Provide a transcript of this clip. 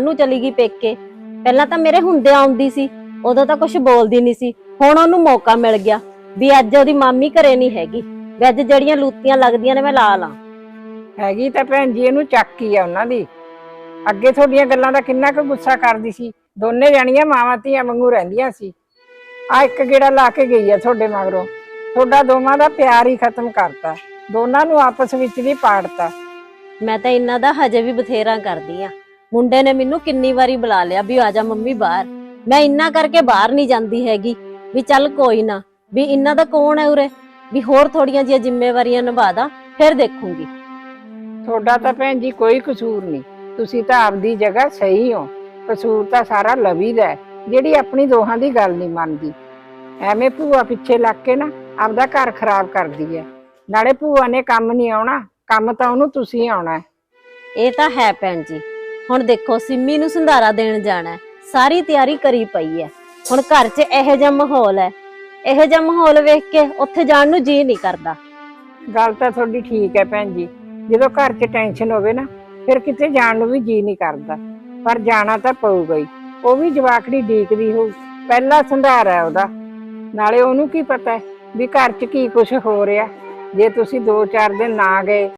ਨੂੰ ਚਲੀ ਗਈ ਪੇਕੇ। ਪਹਿਲਾਂ ਤਾਂ ਮੇਰੇ ਹੁੰਦੇ ਆਉਂਦੀ ਸੀ ਉਦੋਂ ਤਾਂ ਕੁਝ ਬੋਲਦੀ ਨਹੀਂ ਸੀ। ਹੁਣ ਉਹਨੂੰ ਮੌਕਾ ਮਿਲ ਗਿਆ ਵੀ ਅੱਜ ਉਹਦੀ ਮਾਮੀ ਘਰੇ ਨਹੀਂ ਹੈਗੀ। ਵੀ ਅੱਜ ਜਿਹੜੀਆਂ ਲੂਤੀਆਂ ਲੱਗਦੀਆਂ ਨੇ ਮੈਂ ਲਾ ਲਾਂ। ਹੈਗੀ ਤਾਂ ਭੈਣ ਜੀ ਇਹਨੂੰ ਚੱਕੀ ਆ ਉਹਨਾਂ ਦੀ। ਅੱਗੇ ਤੁਹਾਡੀਆਂ ਗੱਲਾਂ ਦਾ ਕਿੰਨਾ ਕੁ ਗੁੱਸਾ ਕਰਦੀ ਸੀ। ਦੋਨੇ ਜਾਣੀਆਂ ਮਾਵਾਂ ਧੀਆਂ ਵਾਂਗੂ ਰਹਿੰਦੀਆਂ ਸੀ। ਆ ਇੱਕ ਗੇੜਾ ਲਾ ਕੇ ਗਈ ਆ ਤੁਹਾਡੇ ਮਗਰੋਂ। ਤੁਹਾਡਾ ਦੋਵਾਂ ਦਾ ਪਿਆਰ ਹੀ ਖਤਮ ਕਰਤਾ। ਦੋਨਾਂ ਨੂੰ ਆਪਸ ਵਿੱਚ ਵੀ ਪਾੜਤਾ। ਮੈਂ ਤਾਂ ਇਹਨਾਂ ਦਾ ਹਜੇ ਵੀ ਬਥੇਰਾ ਕਰਦੀ ਆ। ਮੁੰਡੇ ਨੇ ਮੈਨੂੰ ਕਿੰਨੀ ਵਾਰੀ ਬੁਲਾ ਲਿਆ ਵੀ ਆ ਜਾ ਮੰਮੀ ਬਾਹਰ। ਮੈਂ ਇੰਨਾ ਕਰਕੇ ਬਾਹਰ ਨਹੀਂ ਜਾਂਦੀ ਹੈਗੀ ਵੀ ਚੱਲ ਕੋਈ ਨਾ ਵੀ ਇਹਨਾਂ ਦਾ ਕੌਣ ਹੈ ਉਰੇ? ਵੀ ਹੋਰ ਥੋੜੀਆਂ ਜਿਹੀਆਂ ਜ਼ਿੰਮੇਵਾਰੀਆਂ ਨਿਭਾ ਦਾਂ ਫਿਰ ਦੇਖੂੰਗੀ। ਤੁਹਾਡਾ ਤਾਂ ਭੈਣ ਜੀ ਕੋਈ ਕਸੂਰ ਨਹੀਂ। ਤੁਸੀਂ ਤਾਂ ਆਪਦੀ ਜਗ੍ਹਾ ਸਹੀ ਹੋ। ਕਸੂਰ ਤਾਂ ਸਾਰਾ ਲਵੀ ਦਾ ਹੈ, ਜਿਹੜੀ ਆਪਣੀ ਦੋਹਾਂ ਦੀ ਗੱਲ ਨਹੀਂ ਮੰਨਦੀ। ਐਵੇਂ ਭੂਆ ਪਿੱਛੇ ਲੱਗ ਕੇ ਨਾ ਆਪਦਾ ਘਰ ਖਰਾਬ ਕਰਦੀ ਹੈ। ਨਾਲੇ ਭੂਆ ਨੇ ਕੰਮ ਨਹੀਂ ਆਉਣਾ ਕੰਮ ਤਾਂ ਉਹਨੂੰ ਤੁਸੀਂ ਆਉਣਾ ਹੈ। ਇਹ ਤਾਂ ਹੈ ਭੈਣ ਜੀ। ਹੁਣ ਦੇਖੋ, ਸਿੰਮੀ ਨੂੰ ਸੰਧਾਰਾ ਦੇਣ ਜਾਣਾ ਹੈ। ਸਾਰੀ ਤਿਆਰੀ ਕਰੀ ਪਈ ਹੈ। ਹੁਣ ਘਰ 'ਚ ਇਹੋ ਜਿਹਾ ਮਾਹੌਲ ਹੈ। ਇਹੋ ਜਿਹਾ ਮਾਹੌਲ ਵੇਖ ਕੇ ਉੱਥੇ ਜਾਣ ਨੂੰ ਜੀ ਨਹੀਂ ਕਰਦਾ। ਗੱਲ ਤਾਂ ਤੁਹਾਡੀ ਠੀਕ ਹੈ ਭੈਣ ਜੀ। ਜਦੋਂ ਘਰ 'ਚ ਟੈਨਸ਼ਨ ਹੋਵੇ ਨਾ, ਫਿਰ ਕਿਤੇ ਜਾਣ ਨੂੰ ਵੀ ਜੀ ਨਹੀਂ ਕਰਦਾ। ਪਰ ਜਾਣਾ ਤਾਂ ਪਊਗਾ ਹੀ। ਉਹ ਵੀ ਜਵਾਕੜੀ ਡੀਕਦੀ ਹੋਊ। ਪਹਿਲਾ ਸੰਧਾਰ ਹੈ ਉਹਦਾ। ਨਾਲੇ ਉਹਨੂੰ ਕੀ ਪਤਾ ਹੈ ਵੀ ਘਰ 'ਚ ਕੀ ਕੁਝ ਹੋ ਰਿਹਾ। ਜੇ ਤੁਸੀਂ 2-4 ਦਿਨ ਨਾ ਗਏ